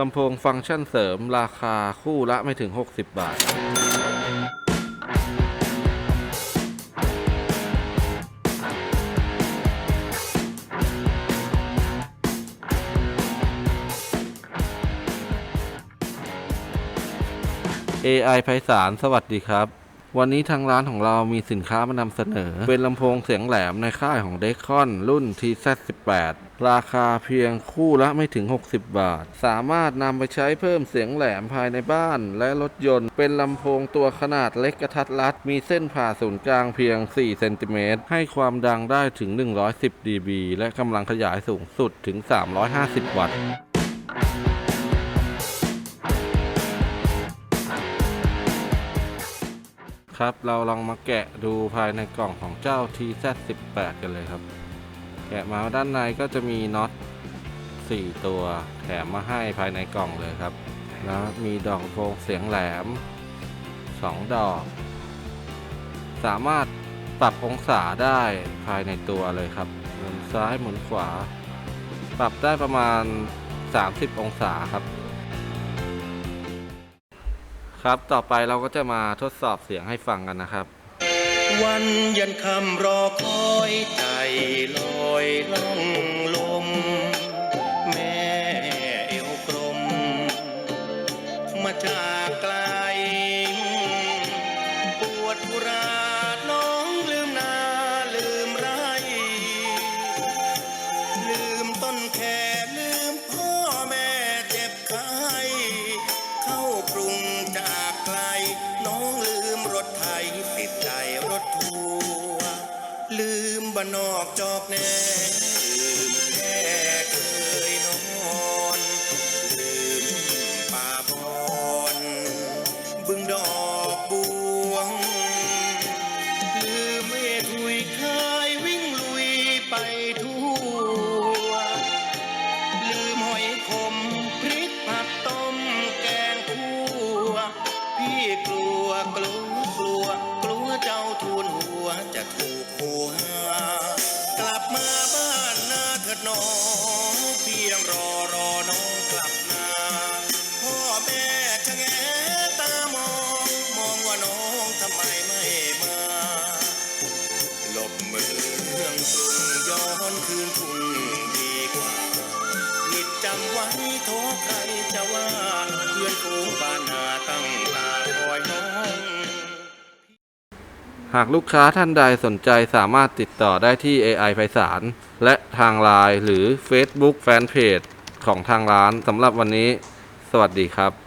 ลำโพงฟังก์ชันเสริมราคาคู่ละไม่ถึง 60 บาท AI ไพศาลสวัสดีครับ วันนี้ทางร้านของเรามีสินค้ามานำเสนอ เป็นลำโพงเสียงแหลมในค่ายของ d e c o n รุ่น TZ18 ราคาเพียงคู่ละไม่ถึง 60 บาท สามารถนำไปใช้เพิ่มเสียงแหลมภายในบ้านและรถยนต์ เป็นลำโพงตัวขนาดเล็กกระทัดรัด มีเส้นผ่าศูนย์กลางเพียง 4 เซนติเมตร ให้ความดังได้ถึง 110 dB และกำลังขยายสูงสุดถึง 350 วัตต์ ครับ เราลองมาแกะดูภายในกล่องของเจ้า TZ18 กันเลยครับ แกะมาด้านในก็จะมีน็อต4 ตัวแถมมาให้ภายในกล่องเลยครับ แล้วมีดอกโพงเสียงแหลม 2 ดอก สามารถปรับองศาได้ภายในตัวเลยครับ หมุนซ้ายหมุนขวา ปรับได้ประมาณ 30 องศาครับ ครับ ต่อไปเราก็จะมาทดสอบเสียงให้ฟังกันนะครับ วันยันคำรอคอยใจลอยล่องลม แม่เอวกลม มาจากไกล ปวดอุรา ถไถติดใจรถทัวร์ลืมบ้านนอกจอกแน่ลืมแค่เคยนอน ลืมป่าบอนบึงดอกบวง ลืมเอทุยเคยวิ่งลุยไปทั่ว ลืมหอยขมพริกผักต้มแกงคั่วพี่กลัวกลัว กลัว กลัวเจ้าทูลหัวจะถูกหัว กลับมาบ้านนาเถิดน้องเพียงรอรอน้องกลับมาพ่อแม่ชะแงตามอง มองว่าน้องทำไมไม่มาหลบเมืองกรุงย้อนคืนทุ่งดีกว่าผิดจำไว้โทษใครจะว่าเพื่อนฝูงบ้านนาตั้งตา หากลูกค้าท่านใดสนใจสามารถติดต่อได้ที่ AI ไพศาลและทางไลน์หรือ Facebook Fanpage ของทางร้านสำหรับวันนี้ สวัสดีครับ